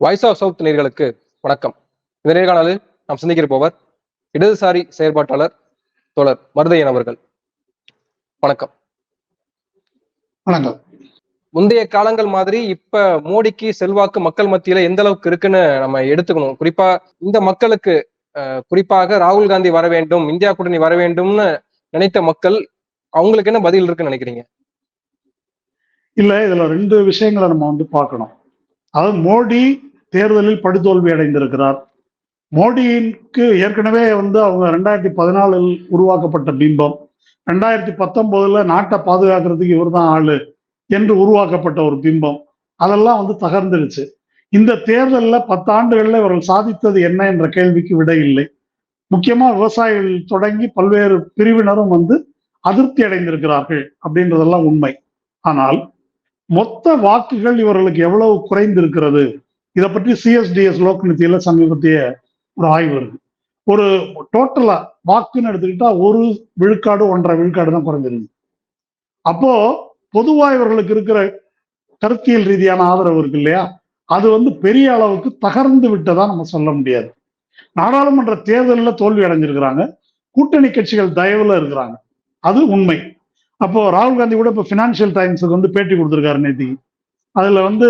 Voice of south நேர்களுக்கு வணக்கம். இந்த நேர்காணலில் நாம் சந்திக்கிருப்பவர் இடதுசாரி செயற்பாட்டாளர் தோழர் மருதையன் அவர்கள். வணக்கம். வணக்கம். முந்தைய காலங்கள் மாதிரி இப்ப மோடிக்கு செல்வாக்கு மக்கள் மத்தியில எந்த அளவுக்கு இருக்குன்னு நம்ம எடுத்துக்கணும். குறிப்பா இந்த மக்களுக்கு குறிப்பாக ராகுல் காந்தி வர வேண்டும் இந்தியா கூட்டணி வர வேண்டும்னு நினைத்த மக்கள் அவங்களுக்கு என்ன பதில் இருக்குன்னு நினைக்கிறீங்க? இல்ல இதுல ரெண்டு விஷயங்களை நம்ம வந்து பார்க்கணும். அதாவது மோடி தேர்தலில் படுதோல்வி அடைந்திருக்கிறார். மோடிக்கு ஏற்கனவே வந்து அவங்க ரெண்டாயிரத்தி பதினாலில் உருவாக்கப்பட்ட பிம்பம். ரெண்டாயிரத்தி பத்தொன்பதுல நாட்டை பாதுகாக்கிறதுக்கு இவர்தான் ஆளு என்று உருவாக்கப்பட்ட ஒரு பிம்பம். அதெல்லாம் வந்து தகர்ந்துருச்சு இந்த தேர்தலில் பத்தாண்டுகளில் இவர்கள் சாதித்தது என்ன என்ற கேள்விக்கு விடை இல்லை. முக்கியமா விவசாயிகள் தொடங்கி பல்வேறு பிரிவினரும் வந்து அதிருப்தி அடைந்திருக்கிறார்கள் அப்படின்றதெல்லாம் உண்மை. ஆனால் மொத்த வாக்குகள் இவர்களுக்கு எவ்வளவு குறைந்திருக்கிறது? இதை பற்றி சிஎஸ்டிஎஸ் லோக்நிதியில சமீபத்திய ஒரு ஆய்வு இருக்கு ஒரு டோட்டலா வாக்குன்னு எடுத்துக்கிட்டா ஒரு விழுக்காடு ஒன்றரை விழுக்காடு தான் குறைஞ்சிருக்கு அப்போ பொதுவா இவர்களுக்கு இருக்கிற கருத்தியல் ரீதியான ஆதரவு இருக்கு இல்லையா? அது வந்து பெரிய அளவுக்கு தகர்ந்து விட்டதா நம்ம சொல்ல முடியாது. நாடாளுமன்ற தேர்தலில் தோல்வி அடைஞ்சிருக்கிறாங்க. கூட்டணி கட்சிகள் தயவுல இருக்கிறாங்க. அது உண்மை. அப்போ ராகுல் காந்தி கூட இப்போ ஃபினான்ஷியல் டைம்ஸுக்கு வந்து பேட்டி கொடுத்துருக்காரு நேத்தி அதுல வந்து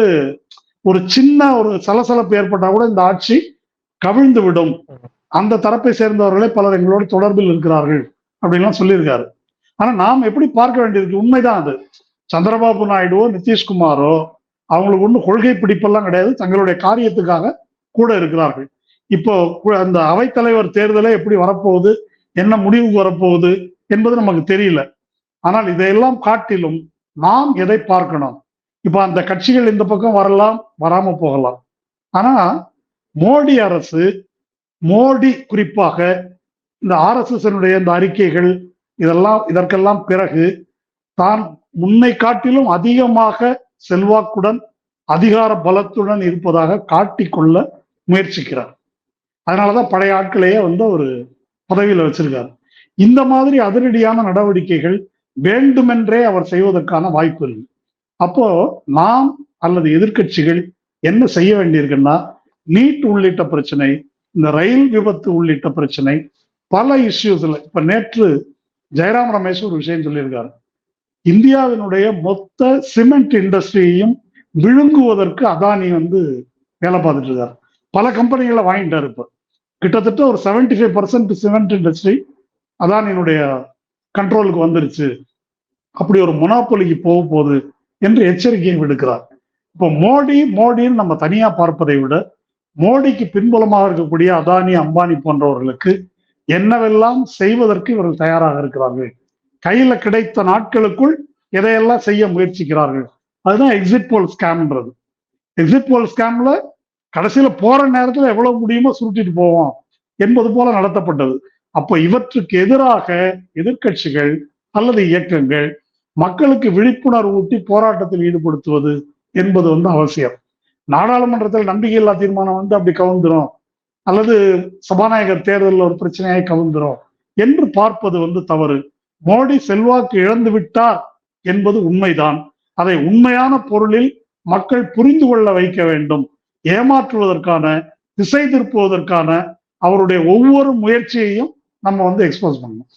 ஒரு சின்ன ஒரு சலசலப்பு ஏற்பட்டா கூட இந்த ஆட்சி கவிழ்ந்து விடும் அந்த தரப்பை சேர்ந்தவர்களே பலர் எங்களோட தொடர்பில் இருக்கிறார்கள் அப்படின்லாம் சொல்லியிருக்காரு. ஆனா நாம் எப்படி பார்க்க வேண்டியிருக்கு? உண்மைதான் அது. சந்திரபாபு நாயுடுவோ நிதிஷ்குமாரோ அவங்களுக்கு ஒன்றும் கொள்கை பிடிப்பெல்லாம் கிடையாது. தங்களுடைய காரியத்துக்காக கூட இருக்கிறார்கள். இப்போ அந்த அவைத்தலைவர் தேர்தலே எப்படி வரப்போகுது? என்ன முடிவுக்கு வரப்போகுது? என்பது நமக்கு தெரியல. ஆனால் இதையெல்லாம் காட்டிலும் நாம் எதை பார்க்கணும்? இப்போ அந்த கட்சிகள் இந்த பக்கம் வரலாம் வராம போகலாம். ஆனா மோடி அரசு மோடி குறிப்பாக இந்த ஆர்எஸ்எஸ்னுடைய இந்த அறிக்கைகள் இதெல்லாம் இதற்கெல்லாம் பிறகு தான் முன்னை காட்டிலும் அதிகமாக செல்வாக்குடன் அதிகார பலத்துடன் இருப்பதாக காட்டிக்கொள்ள முயற்சிக்கிறார். அதனாலதான் பழைய ஆட்களையே வந்து ஒரு பதவியில் வச்சிருக்காரு. இந்த மாதிரி அதிரடியான நடவடிக்கைகள் வேண்டுமென்றே அவர் செய்வதற்கான வாய்ப்பு இல்லை அப்போ நாம் அல்லது எதிர்க்கட்சிகள் என்ன செய்ய வேண்டியிருக்குன்னா நீட் உள்ளிட்ட பிரச்சனை இந்த ரயில் விபத்து உள்ளிட்ட பிரச்சனை பல இஷ்யூஸ்ல இப்ப நேற்று ஜெயராம் ரமேஷ் ஒரு விஷயம் சொல்லியிருக்காரு. இந்தியாவினுடைய மொத்த சிமெண்ட் இண்டஸ்ட்ரியையும் விழுங்குவதற்கு அதானி வந்து வேலை பார்த்துட்டு இருக்காரு. பல கம்பெனிகளை வாங்கிட்டாரு இப்ப. கிட்டத்தட்ட ஒரு 75% ஃபைவ் பர்சன்ட் சிமெண்ட் இண்டஸ்ட்ரி அதானியினுடைய கண்ட்ரோலுக்கு வந்துருச்சு. அப்படி ஒரு முனாப்பொலிக்கு போக போகுது என்று எச்சரிக்கையை விடுக்கிறார். இப்போ மோடி மோடின்னு நம்ம தனியா பார்ப்பதை விட மோடிக்கு பின்புலமாக இருக்கக்கூடிய அதானி அம்பானி போன்றவர்களுக்கு என்னவெல்லாம் செய்வதற்கு இவர்கள் தயாராக இருக்கிறார்கள்? கையில கிடைத்த நாட்களுக்குள் எதையெல்லாம் செய்ய முயற்சிக்கிறார்கள்? அதுதான் எக்ஸிட் போல் ஸ்கேம்ன்றது எக்ஸிட் போல் ஸ்கேம்ல கடைசியில போற நேரத்துல எவ்வளவு முடியுமோ சுருட்டிட்டு போவோம் என்பது போல நடத்தப்பட்டது. அப்போ இவற்றுக்கு எதிராக எதிர்க்கட்சிகள் அல்லது இயக்கங்கள் மக்களுக்கு விழிப்புணர்வு ஊட்டி போராட்டத்தில் ஈடுபடுத்துவது என்பது வந்து அவசியம். நாடாளுமன்றத்தில் நம்பிக்கையில்லா தீர்மானம் வந்து அப்படி கவுந்துரும். அல்லது சபாநாயகர் தேர்தலில் ஒரு பிரச்சனையாய் கவுந்துரும் என்று பார்ப்பது வந்து தவறு. மோடி செல்வாக்கு இழந்து விட்டார் என்பது உண்மைதான். அதை உண்மையான பொருளில் மக்கள் புரிந்து கொள்ள வைக்க வேண்டும். ஏமாற்றுவதற்கான திசை திருப்புவதற்கான அவருடைய ஒவ்வொரு முயற்சியையும் நம்ம வந்து எக்ஸ்போஸ் பண்ணணும்.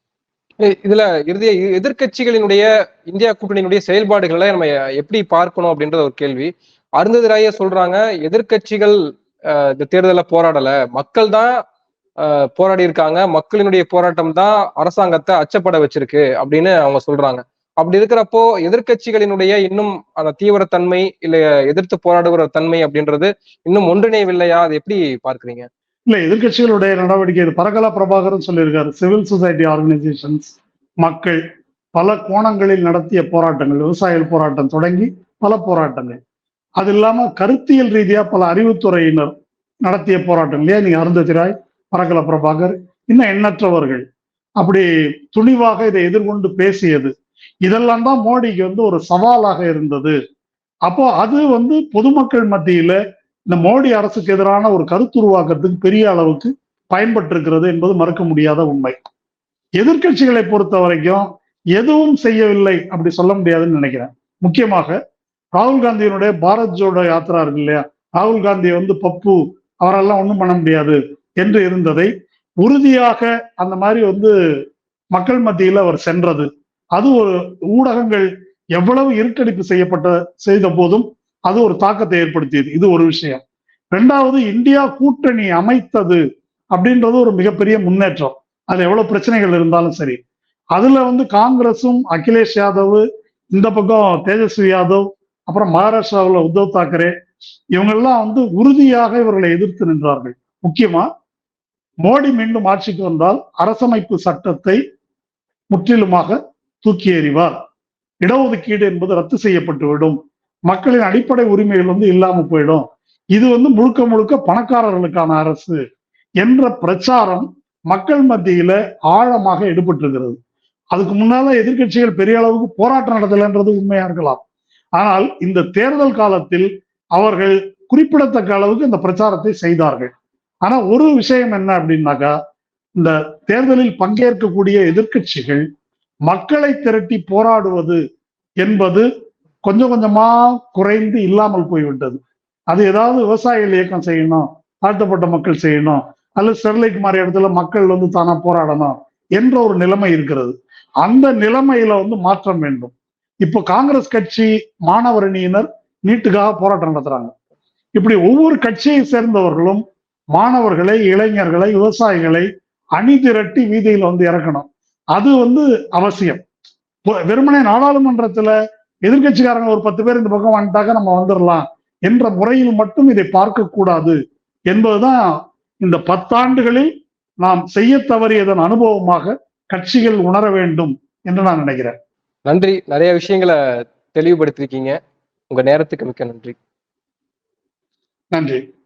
இதுல இறுதிய எதிர்க்கட்சிகளினுடைய இந்தியா கூட்டணியினுடைய செயல்பாடுகளை நம்ம எப்படி பார்க்கணும் அப்படின்றது ஒரு கேள்வி. அருந்ததி ராய சொல்றாங்க எதிர்க்கட்சிகள் இந்த தேர்தல போராடல. மக்கள் தான் போராடி இருக்காங்க. மக்களினுடைய போராட்டம் தான் அரசாங்கத்தை அச்சப்பட வச்சிருக்கு அப்படின்னு அவங்க சொல்றாங்க. அப்படி இருக்கிறப்போ எதிர்க்கட்சிகளினுடைய இன்னும் அந்த தீவிரத்தன்மை இல்ல எதிர்த்து போராடுகிற தன்மை அப்படின்றது இன்னும் ஒன்றிணையவில்லையா? அது எப்படி பார்க்குறீங்க? இல்ல எதிர்க்கட்சிகளுடைய நடவடிக்கை இது. பரகலா பிரபாகரன் சொல்லியிருக்காரு சிவில் சொசைட்டி ஆர்கனைசேஷன்ஸ் மக்கள் பல கோணங்களில் நடத்திய போராட்டங்கள் விவசாயிகள் போராட்டம் தொடங்கி பல போராட்டங்கள். அது இல்லாம கருத்தியல் ரீதியா பல அறிவுத்துறையினர் நடத்திய போராட்டம் இல்லையா நீங்க அருந்ததிராய் பரகல பிரபாகர் இன்னும் எண்ணற்றவர்கள் அப்படி துணிவாக இதை எதிர்கொண்டு பேசியது. இதெல்லாம் தான் மோடிக்கு வந்து ஒரு சவாலாக இருந்தது. அப்போ அது வந்து பொதுமக்கள் மத்தியில இந்த மோடி அரசுக்கு எதிரான ஒரு கருத்துருவாக்கத்துக்கு பெரிய அளவுக்கு பயன்பட்டிருக்கிறது என்பது மறுக்க முடியாத உண்மை. எதிர்க்கட்சிகளை பொறுத்த வரைக்கும் எதுவும் செய்யவில்லை அப்படி சொல்ல முடியாதுன்னு நினைக்கிறேன். முக்கியமாக ராகுல் காந்தியினுடைய பாரத் ஜோடோ யாத்திரா இருக்கு இல்லையா? ராகுல் காந்தி வந்து பப்பு அவரெல்லாம் ஒண்ணும் பண்ண முடியாது என்று இருந்ததை உறுதியாக அந்த மாதிரி வந்து மக்கள் மத்தியில் அவர் சென்றது. அது ஒரு ஊடகங்கள் எவ்வளவு இருட்டடிப்பு செய்யப்பட்ட செய்த போதும் அது ஒரு தாக்கத்தை ஏற்படுத்தியது. இது ஒரு விஷயம். ரெண்டாவது இந்தியா கூட்டணி அமைத்தது அப்படின்றது ஒரு மிகப்பெரிய முன்னேற்றம். அது எவ்வளவு பிரச்சனைகள் இருந்தாலும் சரி. அதுல வந்து காங்கிரஸும் அகிலேஷ் யாதவ் இந்த பக்கம் தேஜஸ்வி யாதவ் அப்புறம் மகாராஷ்டிராவில் உத்தவ் தாக்கரே இவங்கெல்லாம் வந்து உறுதியாக இவர்களை எதிர்த்து நின்றார்கள். முக்கியமா மோடி மீண்டும் ஆட்சிக்கு வந்தால் அரசமைப்பு சட்டத்தை முற்றிலுமாக தூக்கி எறிவார். இடஒதுக்கீடு என்பது ரத்து செய்யப்பட்டுவிடும். மக்களின் அடிப்படை உரிமைகள் வந்து இல்லாம போயிடும். இது வந்து முழுக்க முழுக்க பணக்காரர்களுக்கான அரசு என்ற பிரச்சாரம் மக்கள் மத்தியில ஆழமாக எடுபட்டிருக்கிறது. அதுக்கு முன்னால எதிர்க்கட்சிகள் பெரிய அளவுக்கு போராட்டம் நடத்தலைன்றது உண்மையா இருக்கலாம். ஆனால் இந்த தேர்தல் காலத்தில் அவர்கள் குறிப்பிடத்தக்க அளவுக்கு இந்த பிரச்சாரத்தை செய்தார்கள். ஆனா ஒரு விஷயம் என்ன அப்படின்னாக்கா இந்த தேர்தலில் பங்கேற்கக்கூடிய எதிர்க்கட்சிகள் மக்களை திரட்டி போராடுவது என்பது கொஞ்சம் கொஞ்சமா குறைந்து இல்லாமல் போய்விட்டது. அது ஏதாவது விவசாயிகள் இயக்கம் செய்யணும் தாழ்த்தப்பட்ட மக்கள் செய்யணும் அல்லது ஸ்டெர்லைட் மாதிரி இடத்துல மக்கள் வந்து தானா போராடணும் என்ற ஒரு நிலைமை இருக்கிறது. அந்த நிலைமையில வந்து மாற்றம் வேண்டும். இப்போ காங்கிரஸ் கட்சி மாணவரணியினர் நீட்டுக்காக போராட்டம் நடத்துறாங்க. இப்படி ஒவ்வொரு கட்சியை சேர்ந்தவர்களும் மாணவர்களை இளைஞர்களை விவசாயிகளை அணி திரட்டி வீதியில் வந்து இறக்கணும். அது வந்து அவசியம். வெறுமனே நாடாளுமன்றத்துல எதிர்க்கட்சிக்காரங்க ஒரு பத்து பேர் இந்த பக்கம் வந்துட்டாக்க நம்ம வந்துடலாம் என்ற முறையில் மட்டும் இதை பார்க்க கூடாது என்பதுதான் இந்த பத்தாண்டுகளில் நாம் செய்ய தவறியதன் அனுபவமாக கட்சிகள் உணர வேண்டும் என்று நான் நினைக்கிறேன். நன்றி. நிறைய விஷயங்களை தெளிவுபடுத்திருக்கீங்க. உங்க நேரத்துக்கு மிக்க நன்றி. நன்றி.